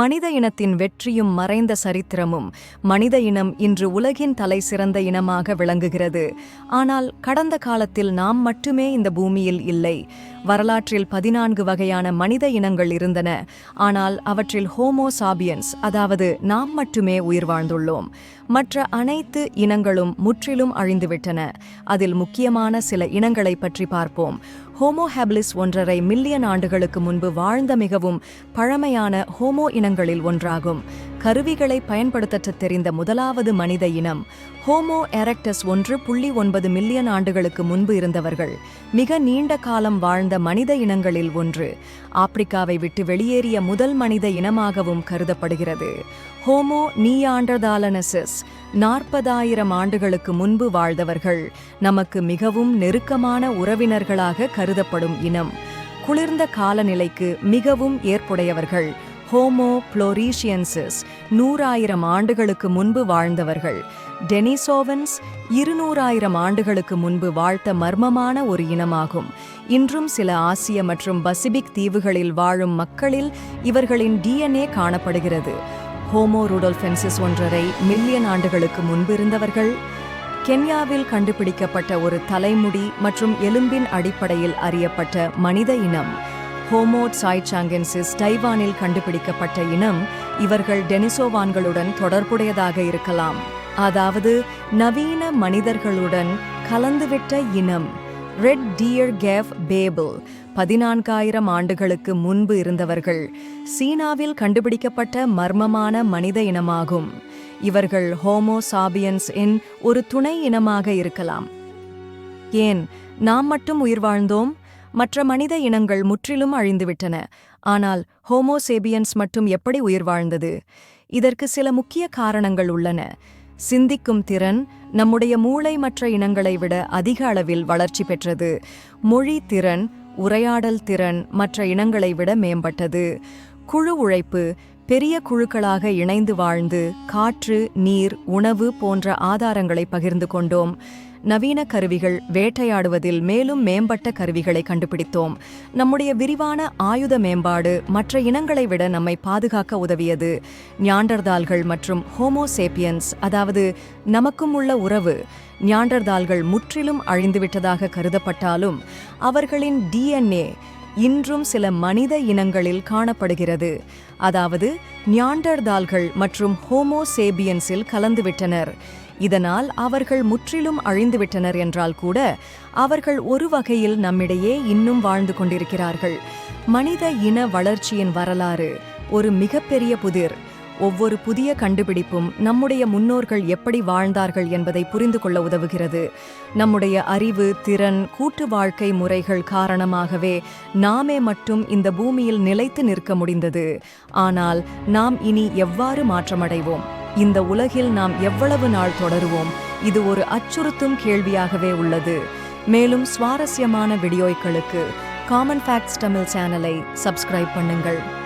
மனித இனத்தின் வெற்றியும் மறைந்த சரித்திரமும் மனித இனம் இன்று உலகின் தலை சிறந்த இனமாக விளங்குகிறது. ஆனால் கடந்த காலத்தில் நாம் மட்டுமே இந்த பூமியில் இல்லை. வரலாற்றில் பதினான்கு வகையான மனித இனங்கள் இருந்தன. ஆனால் அவற்றில் ஹோமோ சாபியன்ஸ் அதாவது நாம் மட்டுமே உயிர் வாழ்ந்துள்ளோம். மற்ற அனைத்து இனங்களும் முற்றிலும் அழிந்துவிட்டன. அதில் முக்கியமான சில இனங்களை பற்றி பார்ப்போம். ஹோமோ ஹேபிலிஸ் ஒன்றரை மில்லியன் ஆண்டுகளுக்கு முன்பு வாழ்ந்த மிகவும் பழமையான ஹோமோ இனங்களில் ஒன்றாகும். கருவிகளை பயன்படுத்தத் தெரிந்த முதலாவது மனித இனம் ஹோமோ எரக்டஸ் ஒன்று புள்ளி ஒன்பது மில்லியன் ஆண்டுகளுக்கு முன்பு இருந்தவர்கள் மிக நீண்ட காலம் வாழ்ந்த மனித இனங்களில் ஒன்று. ஆப்பிரிக்காவை விட்டு வெளியேறிய முதல் மனித இனமாகவும் கருதப்படுகிறது. ஹோமோ நீயாண்டர்தாலனசிஸ் நாற்பதாயிரம் ஆண்டுகளுக்கு முன்பு வாழ்ந்தவர்கள் நமக்கு மிகவும் நெருக்கமான உறவினர்களாக கருதப்படும் இனம். குளிர்ந்த காலநிலைக்கு மிகவும் ஏற்புடையவர்கள் ஹோமோ புளோரீஷியன்சிஸ் நூறாயிரம் ஆண்டுகளுக்கு முன்பு வாழ்ந்தவர்கள். டெனிசோவன்ஸ் இருநூறாயிரம் ஆண்டுகளுக்கு முன்பு வாழ்த்த மர்மமான ஒரு இனமாகும். இன்றும் சில ஆசிய மற்றும் பசிபிக் தீவுகளில் வாழும் மக்களில் இவர்களின் டிஎன்ஏ காணப்படுகிறது. ஹோமோ ரூடோல்ஃபென்சிஸ் ஒன்றரை மில்லியன் ஆண்டுகளுக்கு முன்பு இருந்தவர்கள். கென்யாவில் கண்டுபிடிக்கப்பட்ட ஒரு தலைமுடி மற்றும் எலும்பின் அடிப்படையில் அறியப்பட்ட மனித இனம். ஹோமோ சாய்சாங்கென்சிஸ் டைவானில் கண்டுபிடிக்கப்பட்ட இனம் இவர்கள் டெனிசோவான்களுடன் தொடர்புடையதாக இருக்கலாம். அதாவது நவீன மனிதர்களுடன் கலந்துவிட்ட இனம். ரெட் டியர் கேஃப் பேபிள் பதினான்காயிரம் ஆண்டுகளுக்கு முன்பு இருந்தவர்கள் சீனாவில் கண்டுபிடிக்கப்பட்ட மர்மமான மனித இனமாகும். இவர்கள் ஹோமோ சாபியன்ஸ் இன் ஒரு துணை இனமாக இருக்கலாம். ஏன் நாம் மட்டும் உயிர் வாழ்ந்தோம்? மற்ற மனித இனங்கள் முற்றிலும் அழிந்துவிட்டன. ஆனால் ஹோமோசேபியன்ஸ் மட்டும் எப்படி உயிர் வாழ்ந்தது? இதற்கு சில முக்கிய காரணங்கள் உள்ளன. சிந்திக்கும் திறன் நம்முடைய மூளை மற்ற இனங்களை விட அதிக அளவில் வளர்ச்சி பெற்றது. மொழி திறன் உரையாடல் திறன் மற்ற இனங்களை விட மேம்பட்டது. குழு உழைப்பு பெரிய குழுக்களாக இணைந்து வாழ்ந்து காற்று நீர் உணவு போன்ற ஆதாரங்களை பகிர்ந்து கொண்டோம். நவீன கருவிகள் வேட்டையாடுவதில் மேலும் மேம்பட்ட கருவிகளை கண்டுபிடித்தோம். நம்முடைய விரிவான ஆயுத மேம்பாடு மற்ற இனங்களை விட நம்மை பாதுகாக்க உதவியது. ஞாண்டர்தால்கள் மற்றும் ஹோமோசேப்பியன்ஸ் அதாவது நமக்கும் உள்ள உறவு ஞாண்டர்தால்கள் முற்றிலும் அழிந்துவிட்டதாக கருதப்பட்டாலும் அவர்களின் டிஎன்ஏ இன்றும் சில மனித இனங்களில் காணப்படுகிறது. அதாவது ஞாண்டர்தால்கள் மற்றும் ஹோமோசேபியன்ஸில் கலந்துவிட்டனர். இதனால் அவர்கள் முற்றிலும் அழிந்துவிட்டனர் என்றால் கூட அவர்கள் ஒரு வகையில் நம்மிடையே இன்னும் வாழ்ந்து கொண்டிருக்கிறார்கள். மனித இன வளர்ச்சியின் வரலாறு ஒரு மிகப்பெரிய புதிர். ஒவ்வொரு புதிய கண்டுபிடிப்பும் நம்முடைய முன்னோர்கள் எப்படி வாழ்ந்தார்கள் என்பதை புரிந்து கொள்ள உதவுகிறது. நம்முடைய அறிவு திறன் கூட்டு வாழ்க்கை முறைகள் காரணமாகவே நாமே மட்டும் இந்த பூமியில் நிலைத்து நிற்க முடிந்தது. ஆனால் நாம் இனி எவ்வாறு மாற்றமடைவோம்? இந்த உலகில் நாம் எவ்வளவு நாள் தொடருவோம்? இது ஒரு அச்சுறுத்தும் கேள்வியாகவே உள்ளது. மேலும் சுவாரஸ்யமான வீடியோக்களுக்கு காமன் ஃபேக்ட்ஸ் தமிழ் சேனலை சப்ஸ்கிரைப் பண்ணுங்கள்.